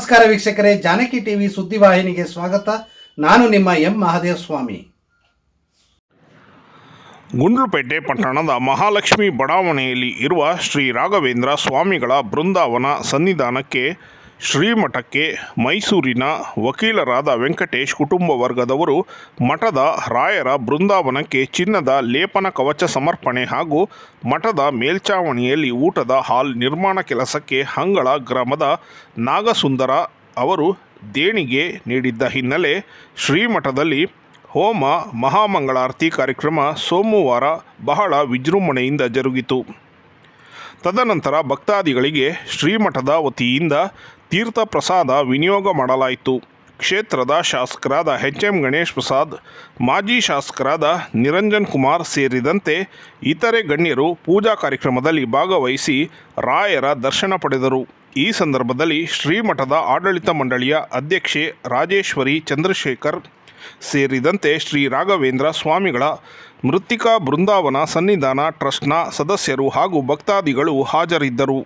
ನಮಸ್ಕಾರ ವೀಕ್ಷಕರೇ, ಜಾನಕಿ ಟಿವಿ ಸುದ್ದಿವಾಹಿನಿಗೆ ಸ್ವಾಗತ. ನಾನು ನಿಮ್ಮ ಎಂ ಮಹಾದೇವ ಸ್ವಾಮಿ ಗುಂಡ್ಲುಪೇಟೆ ಪಟ್ಟಣದ ಮಹಾಲಕ್ಷ್ಮಿ ಬಡಾವಣೆಯಲ್ಲಿ ಇರುವ ಶ್ರೀ ರಾಘವೇಂದ್ರ ಸ್ವಾಮಿಗಳ ಬೃಂದಾವನ ಸನ್ನಿಧಾನಕ್ಕೆ ಶ್ರೀಮಠಕ್ಕೆ ಮೈಸೂರಿನ ವಕೀಲರಾದ ವೆಂಕಟೇಶ್ ಕುಟುಂಬ ವರ್ಗದವರು ಮಠದ ರಾಯರ ಬೃಂದಾವನಕ್ಕೆ ಚಿನ್ನದ ಲೇಪನ ಕವಚ ಸಮರ್ಪಣೆ ಹಾಗೂ ಮಠದ ಮೇಲ್ಚಾವಣಿಯಲ್ಲಿ ಊಟದ ಹಾಲ್ ನಿರ್ಮಾಣ ಕೆಲಸಕ್ಕೆ ಹಂಗಳ ಗ್ರಾಮದ ನಾಗಸುಂದರ ಅವರು ದೇಣಿಗೆ ನೀಡಿದ್ದ ಹಿನ್ನೆಲೆ ಶ್ರೀಮಠದಲ್ಲಿ ಹೋಮ ಮಹಾಮಂಗಳಾರತಿ ಕಾರ್ಯಕ್ರಮ ಸೋಮವಾರ ಬಹಳ ವಿಜೃಂಭಣೆಯಿಂದ ಜರುಗಿತು. ತದನಂತರ ಭಕ್ತಾದಿಗಳಿಗೆ ಶ್ರೀಮಠದ ವತಿಯಿಂದ ತೀರ್ಥ ಪ್ರಸಾದ ವಿನಿಯೋಗ ಮಾಡಲಾಯಿತು. ಕ್ಷೇತ್ರದ ಶಾಸಕರಾದ ಎಚ್ ಎಂ ಗಣೇಶ್ ಪ್ರಸಾದ್, ಮಾಜಿ ಶಾಸಕರಾದ ನಿರಂಜನ್ ಕುಮಾರ್ ಸೇರಿದಂತೆ ಇತರೆ ಗಣ್ಯರು ಪೂಜಾ ಕಾರ್ಯಕ್ರಮದಲ್ಲಿ ಭಾಗವಹಿಸಿ ರಾಯರ ದರ್ಶನ ಪಡೆದರು. ಈ ಸಂದರ್ಭದಲ್ಲಿ ಶ್ರೀಮಠದ ಆಡಳಿತ ಮಂಡಳಿಯ ಅಧ್ಯಕ್ಷೆ ರಾಜೇಶ್ವರಿ ಚಂದ್ರಶೇಖರ್ ಸೇರಿದಂತೆ ಶ್ರೀ ರಾಘವೇಂದ್ರ ಸ್ವಾಮಿಗಳ ಮೃತ್ತಿಕಾ ಬೃಂದಾವನ ಸನ್ನಿಧಾನ ಟ್ರಸ್ಟ್ನ ಸದಸ್ಯರು ಹಾಗೂ ಭಕ್ತಾದಿಗಳು ಹಾಜರಿದ್ದರು.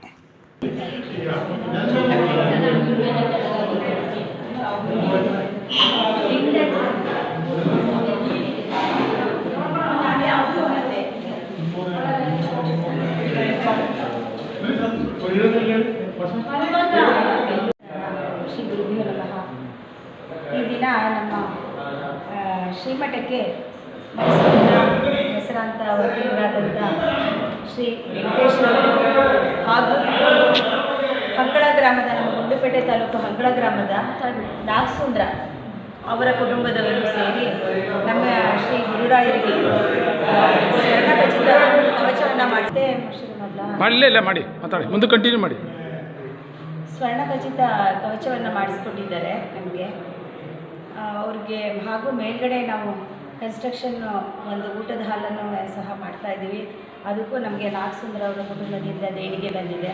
ಈ ದಿನ ನಮ್ಮ ಶ್ರೀಮಠಕ್ಕೆ ಮೈಸೂರಿನ ಹೆಸರಾಂತ ವಕೀಲರಾದಂಥ ಶ್ರೀ ವೆಂಕಟೇಶ್ವರ ಹಾಗೂ ಹಂಗಳ ಗ್ರಾಮದ ನಮ್ಮ ಗುಂಡುಪೇಟೆ ತಾಲೂಕು ಹಂಗಳ ಗ್ರಾಮದ ನಾಗಸುಂದ್ರ ಅವರ ಕುಟುಂಬದವರು ಸೇರಿ ನಮ್ಮ ಶ್ರೀ ಗುರುರಾಯರಿಗೆ ಶರಣಖಚಿತ ಕವಚವನ್ನು ಮಾಡಿದೆ ಶುರು ಮಾಡಲಾ ಮಾಡಲೇ ಇಲ್ಲ, ಮಾಡಿ ಮಾತಾಡಿ. ಮುಂದೆ ಕಂಟಿನ್ಯೂ ಮಾಡಿ. ಸ್ವರ್ಣಖಚಿತ ಕವಚವನ್ನು ಮಾಡಿಸ್ಕೊಟ್ಟಿದ್ದಾರೆ ನಮಗೆ. ಅವ್ರಿಗೆ ಹಾಗೂ ಮೇಲ್ಗಡೆ ನಾವು ಕನ್ಸ್ಟ್ರಕ್ಷನ್ ಒಂದು ಊಟದ ಹಾಲನ್ನು ಸಹ ಮಾಡ್ತಾ ಇದ್ದೀವಿ. ಅದಕ್ಕೂ ನಮಗೆ ನಾಗಸುಂದರ ಅವರ ಕುಟುಂಬದಿಂದ ದೇಣಿಗೆ ಬಂದಿದೆ.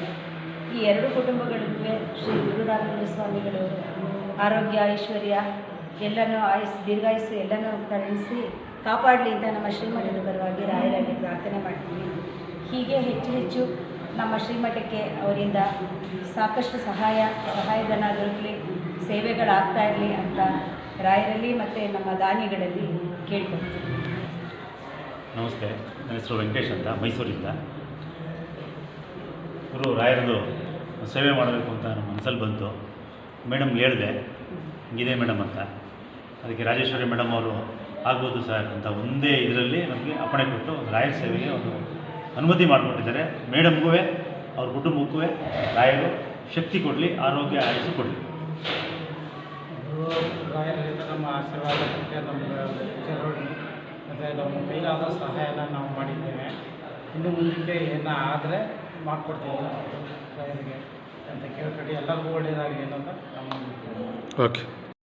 ಈ ಎರಡು ಕುಟುಂಬಗಳಿಗೂ ಶ್ರೀ ಗುರುರಾಘವೇಂದ್ರ ಸ್ವಾಮಿಗಳು ಆರೋಗ್ಯ, ಐಶ್ವರ್ಯ ಎಲ್ಲನೂ ಆಯುಸ್, ದೀರ್ಘಾಯುಸ್ಸು ಎಲ್ಲನೂ ಕರುಣಿಸಿ ಕಾಪಾಡಲಿ ಅಂತ ನಮ್ಮ ಶ್ರೀಮಠದ ಪರವಾಗಿ ರಾಯರಲ್ಲಿ ಪ್ರಾರ್ಥನೆ ಮಾಡ್ತೀವಿ. ಹೀಗೆ ಹೆಚ್ಚು ಹೆಚ್ಚು ನಮ್ಮ ಶ್ರೀಮಠಕ್ಕೆ ಅವರಿಂದ ಸಾಕಷ್ಟು ಸಹಾಯ, ಸಹಾಯಧನ ದೊರಕಲಿ, ಸೇವೆಗಳಾಗ್ತಾ ಇರಲಿ ಅಂತ ರಾಯರಲ್ಲಿ ಮತ್ತು ನಮ್ಮ ದಾನಿಗಳಲ್ಲಿ ಕೇಳ್ಕೊಳ್ತೀವಿ. ನಮಸ್ತೆ, ನನ್ನ ಹೆಸರು ವೆಂಕಟೇಶ್ ಅಂತ, ಮೈಸೂರಿಂದ. ಗುರು, ರಾಯರದು ಸೇವೆ ಮಾಡಬೇಕು ಅಂತ ನಮ್ಮ ಮನಸ್ಸಲ್ಲಿ ಬಂತು. ಮೇಡಮ್ ಹೇಳಿದೆ, ಹಿಂಗಿದೆ ಮೇಡಮ್ ಅಂತ. ಅದಕ್ಕೆ ರಾಜೇಶ್ವರಿ ಮೇಡಮ್ ಅವರು ಆಗ್ಬೋದು ಸರ್ ಅಂತ ಒಂದೇ ಇದರಲ್ಲಿ ನಮಗೆ ಅಪ್ಪಣೆ ಕೊಟ್ಟು ರಾಯರ ಸೇವೆಗೆ ಒಂದು ಅನುಮತಿ ಮಾಡಿಕೊಟ್ಟಿದ್ದಾರೆ. ಮೇಡಮ್ಗೂ ಅವ್ರ ಕುಟುಂಬಕ್ಕೂ ರಾಯರು ಶಕ್ತಿ ಕೊಡಲಿ ಆರೋಗ್ಯ ಆಯಸ್ಸು ಕೊಡಲಿ. ರಾಯರಿಂದ ನಮ್ಮ ಆಶೀರ್ವಾದ ನಮಗೆ ಮತ್ತು ನಮ್ಮ ಕೈಲಾದ ಸಹಾಯನ ನಾವು ಮಾಡಿದ್ದೇವೆ. ಇನ್ನು ಮುಂದಕ್ಕೆ ಏನೋ ಆದರೆ ಮಾಡಿಕೊಡ್ತೀವಿ ರಾಯರಿಗೆ ಅಂತ ಕೇಳ್ಕೊಂಡು ಎಲ್ಲರಿಗೂ ಒಳ್ಳೆಯದಾಗಲಿ ಅನ್ನೋದು ನಮ್ಮ ಓಕೆ.